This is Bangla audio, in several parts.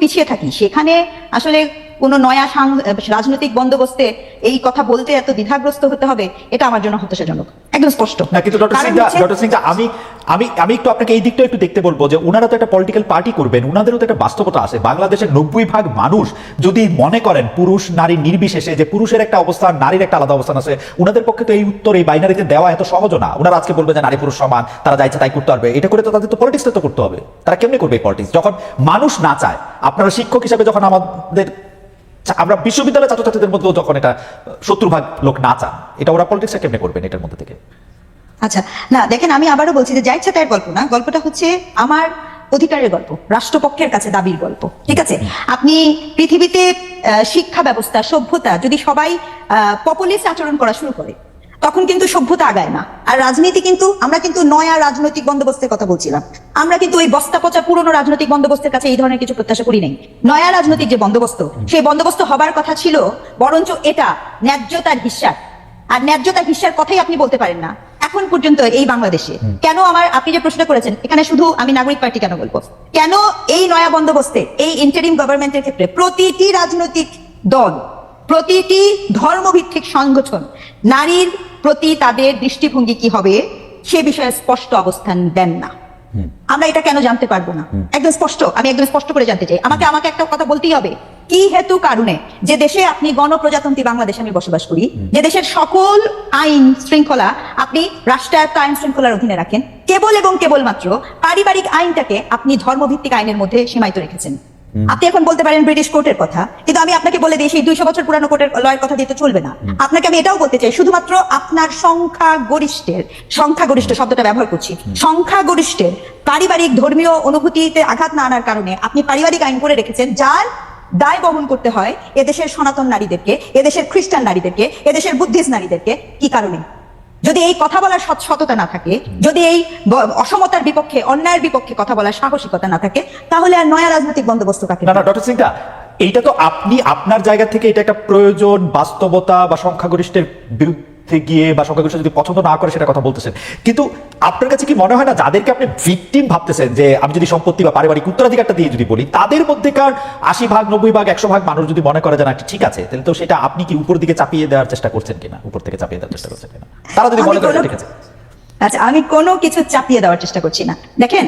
পিছিয়ে থাকি সেখানে আসলে কোনো নয়া রাজনৈতিক বন্দোবস্তে এই কথা বলতে এত দ্বিধাগ্রস্ত হতে হবে এটা আমার জন্য হতাশাজনক। একদম স্পষ্ট। না কিন্তু ডক্টর সিংদা আমি আমি আমি একটু আপনাকে এই দিকটা একটু দেখতে বলব যে ওনারা তো একটা পলিটিক্যাল পার্টি করবেন ওনাদেরও তো একটা বাস্তবতা আছে। বাংলাদেশের নব্বই ভাগ মানুষ যদি মনে করেন পুরুষ নারী নির্বিশেষে যে পুরুষের একটা অবস্থান নারীর একটা আলাদা অবস্থান আছে ওনাদের পক্ষে তো এই উত্তর এই বাইনারিতে দেওয়া এত সহজ না। ওনারা আজকে বলবে যে নারী পুরুষ সমান তারা যা ইচ্ছা তাই করতে পারবে। এটা করে তো তাদের তো পলিটিক্স তো করতে হবে। তারা কেমনি করবে এই পলিটিক্স যখন মানুষ না চায় আপনারা শিক্ষক হিসাবে যখন আমাদের আমরা বিশ্ববিদ্যালয়ের ছাত্রছাত্রীদের মধ্যেও যখন এটা, শত্রুভাগ ভাগ লোক না চান, এটা ওরা পলিটিক্সটা কেমনে করবেন এটার মধ্যে থেকে? আচ্ছা না, দেখেন, আমি আবারও বলছি যে যা ইচ্ছা তাই গল্প না, গল্পটা হচ্ছে আমার অধিকারের গল্প, রাষ্ট্রপক্ষের কাছে দাবির গল্প, ঠিক আছে? আপনি পৃথিবীতে শিক্ষা ব্যবস্থা, সভ্যতা, যদি সবাই পপুলিস্ট আচরণ করা শুরু করে তখন কিন্তু সভ্যতা আগায় না। আর রাজনীতি কিন্তু আমরা কিন্তু নয়া রাজনৈতিক বন্দোবস্তের কথা বলছিলাম। আমরা কিন্তু ওই বস্তা পচা পুরনো রাজনৈতিক বন্দোবস্তের কাছে এই ধরনের কিছু প্রত্যাশা করি নাই। নয়া রাজনৈতিক যে বন্দোবস্ত সেই বন্দোবস্ত হবার কথা ছিল বরঞ্চ এটা ন্যায্যতার হিস্যার আর ন্যায্যতার হিস্যার কথাই আপনি বলতে পারেন না। এখন পর্যন্ত এই বাংলাদেশে কেন আমার আপনি যে প্রশ্ন করেছেন এখানে শুধু আমি নাগরিক পার্টি কেন বলব? কেন এই নয়া বন্দোবস্তে এই ইন্টারিম গভর্নমেন্টের ক্ষেত্রে প্রতিটি রাজনৈতিক দল প্রতিটি ধর্মভিত্তিক সংগঠন নারীর প্রতি তাদের দৃষ্টিভঙ্গি কি হবে সে বিষয়ে স্পষ্ট অবস্থান দেন না। আমরা এটা কেন জানতে পারব না? একদম স্পষ্ট আমি একদম স্পষ্ট করে জানতে চাই। আমাকে আমাকে একটা কথা বলতেই হবে। কি হেতু কারণে যে দেশে আপনি গণপ্রজাতন্ত্রী বাংলাদেশে আমি বসবাস করি যে দেশের সকল আইন শৃঙ্খলা আপনি রাষ্ট্রায়ত্ত আইন শৃঙ্খলার অধীনে রাখেন কেবল এবং কেবলমাত্র পারিবারিক আইনটাকে আপনি ধর্মভিত্তিক আইনের মধ্যে সীমায়িত রেখেছেন। আপনি এখন বলতে পারেন ব্রিটিশ কোর্টের কথা কিন্তু আমি আপনাকে বলে দিই সেই দুইশো বছর পুরানো কোর্টের লয়ের কথা দিয়ে তো চলবে না। আপনাকে আমি এটাও বলতে চাই শুধুমাত্র আপনার সংখ্যা গরিষ্ঠের সংখ্যা গরিষ্ঠ শব্দটা ব্যবহার করছি সংখ্যা গরিষ্ঠের পারিবারিক ধর্মীয় অনুভূতিতে আঘাত না আনার কারণে আপনি পারিবারিক আইন করে রেখেছেন যার দায় বহন করতে হয় এদেশের সনাতন নারীদেরকে এদেশের খ্রিস্টান নারীদেরকে এদেশের বুদ্ধিস্ট নারীদেরকে। কি কারণে? যদি এই কথা বলার সততা না থাকে যদি এই অসমতার বিপক্ষে অন্যায়ের বিপক্ষে কথা বলার সাহসিকতা না থাকে তাহলে আর নয়া রাজনৈতিক বন্দোবস্ত কাকে না না ডক্টর সিংটা এইটা তো আপনি আপনার জায়গা থেকে এটা একটা প্রয়োজন বাস্তবতা বা সংখ্যাগরিষ্ঠের বিরুদ্ধে গিয়ে বা সংখ্যাগরিষ্ঠ যদি পছন্দ না করে সেটা কথা বলতেছেন। কিন্তু আপনার কাছে কি মনে হয় না যাদেরকে আপনি ভিকটিম ভাবতেছেন যে আমি যদি সম্পত্তি বা পারিবারিক উত্তরাধিকারটা দিয়ে যদি বলি তাদের মধ্যেকার আশি ভাগ নব্বই ভাগ একশো ভাগ মানুষ যদি মনে করে যে না ঠিক আছে তাহলে তো সেটা আপনি কি উপর দিকে চাপিয়ে দেওয়ার চেষ্টা করছেন কিনা? উপর থেকে চাপিয়ে দেওয়ার চেষ্টা করছেন কিনা? তারা যদি মনে করে ঠিক আছে। আচ্ছা আমি কোনো কিছু চাপিয়ে দেওয়ার চেষ্টা করছি না। দেখেন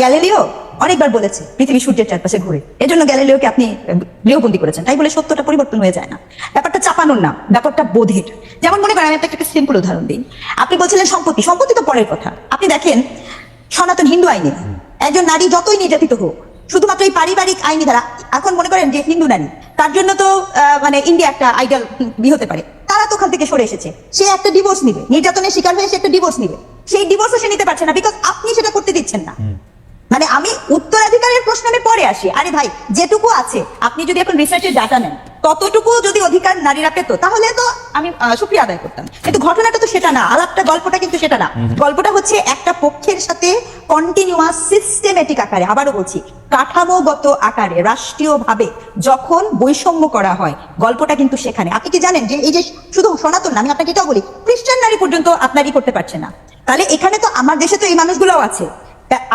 গ্যালিলিও অনেকবার বলেছে, পৃথিবী সূর্যের চারপাশে ঘুরে। এজন্য গ্যালিলিওকে আপনি গৃহবন্দী করেছেন। তাই বলে সত্যটা পরিবর্তন হয়ে যায় না। ব্যাপারটা চাপানোর না, ব্যাপারটা বোধের। যেমন মনে করেন, আমি একটা সিম্পল উদাহরণ দিই। আপনি বলছিলেন সম্পত্তি সম্পত্তি তো পরের কথা। আপনি দেখেন, সনাতন হিন্দু আইনে একজন নারী যতই নির্যাতিত হোক, শুধুমাত্র এই পারিবারিক আইনি দ্বারা, এখন মনে করেন যে হিন্দু নারী, তার জন্য তো মানে ইন্ডিয়া একটা আইডল হতে পারে। তারা তো ওখান থেকে সরে এসেছে। সে একটা ডিভোর্স নিবে। নির্যাতনের শিকার হয়ে সে একটা ডিভোর্স নিবে। সেই ডিভোর্সও সে নিতে পারছে না বিকজ আপনি সেটা করতে দিচ্ছেন না। মানে আমি উত্তরাধিকারের প্রশ্ন আমি পরে আসি। আরে ভাই যেটুকু আছে আপনি যদি এখন রিসার্চের ডাটা নেন ততটুকু যদি অধিকার নারীরা পেত তাহলে তো আমি সুক্রিয়া আদায় করতাম। কিন্তু ঘটনাটা তো সেটা না আলাপটা গল্পটা কিন্তু সেটা না। গল্পটা হচ্ছে একটা পক্ষের সাথে কন্টিনিউয়াস সিস্টেমেটিক আকারে আবারও বলছি কাঠামোগত আকারে রাষ্ট্রীয়ভাবে যখন বৈষম্য করা হয় গল্পটা কিন্তু সেখানে। আপনি কি জানেন যে এই যে শুধু সনাতন না আমি আপনাকে এটাও বলি খ্রিস্টান নারী পর্যন্ত আপনারই করতে পারছে না। তাহলে এখানে তো আমার দেশে তো এই মানুষগুলোও আছে।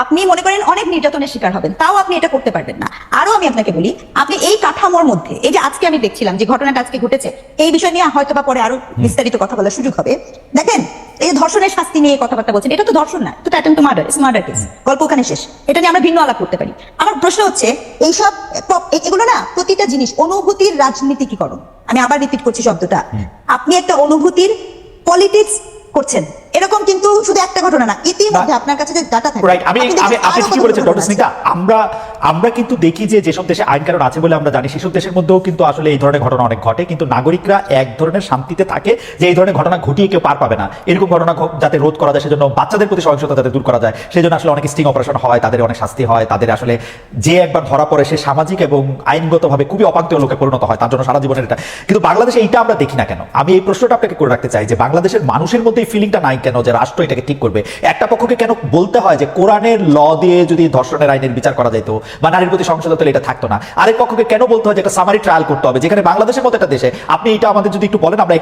আপনি মনে করেন অনেক নির্যাতনের শিকার হবেন তাও আপনি এটা করতে পারবেন না। আরও আমি আপনাকে বলি আপনি এই কাঠামোর মধ্যে এই যে আজকে আমি দেখছিলাম যে ঘটনাটা আজকে ঘটেছে এই বিষয় নিয়ে হয়তো বা পরে আরও বিস্তারিত কথা বলার সুযোগ হবে। দেখেন এই ধর্ষণের শাস্তি নিয়ে কথাবার্তা বলছেন এটা তো ধর্ষণ না তো attempt to murder is murder case গল্প ওখানে শেষ। এটা নিয়ে আমরা ভিন্ন আলাপ করতে পারি। আমার প্রশ্ন হচ্ছে এইসব এগুলো না প্রতিটা জিনিস অনুভূতির রাজনীতি কি রাজনীতিকীকরণ আমি আবার রিপিট করছি শব্দটা। আপনি একটা অনুভূতির পলিটিক্স করছেন এরকম কিন্তু শুধু একটা ঘটনা না ইতিমধ্যে আপনার কাছে যে ডাটা থাকে রাইট আমি আমি আপনি কতগুলো বলেছেন ডক্টর। স্মিতা আমরা আমরা কিন্তু দেখি যে যেসব দেশে আইন কানুন আছে বলে আমরা জানি সেসব দেশের মধ্যেও কিন্তু আসলে এই ধরনের ঘটনা অনেক ঘটে কিন্তু নাগরিকরা এক ধরনের শান্তিতে থাকে যে এই ধরনের ঘটনা ঘটিয়ে কেউ পার পাবে না। এরকম ঘটনা যাতে রোধ করা যায় সেজন্য বাচ্চাদের প্রতি সহিংসতা যাতে দূর করা যায় সেই জন্য আসলে অনেক স্টিং অপারেশন হয় তাদের অনেক শাস্তি হয় তাদের আসলে যে একবার ধরা পড়ে সে সামাজিক এবং আইনগতভাবে খুবই অপাঙ্ক্তীয় লোকে পরিণত হয় তার জন্য সারা জীবনের এটা। কিন্তু বাংলাদেশে এইটা আমরা দেখি না কেন? আমি এই প্রশ্নটা আপনাকে করে রাখতে চাই যে বাংলাদেশের মানুষের মধ্যে এই ফিলিংটা নাই কেন যে রাষ্ট্র এটাকে ঠিক করবে? একটা পক্ষকে কেন বলতে হয় যে কোরআনের ল দিয়ে যদি ধর্ষণের আইনের বিচার করা যেত বা নারীর প্রতি সংশোধন হলে এটা থাকতো না? আরেক পক্ষকে কেন বলতে হয় যে একটা সামারি ট্রায়াল করতে হবে? যেখানে বাংলাদেশের মতো একটা দেশে আপনি এটা আমাদের যদি একটু বলেন, আমরা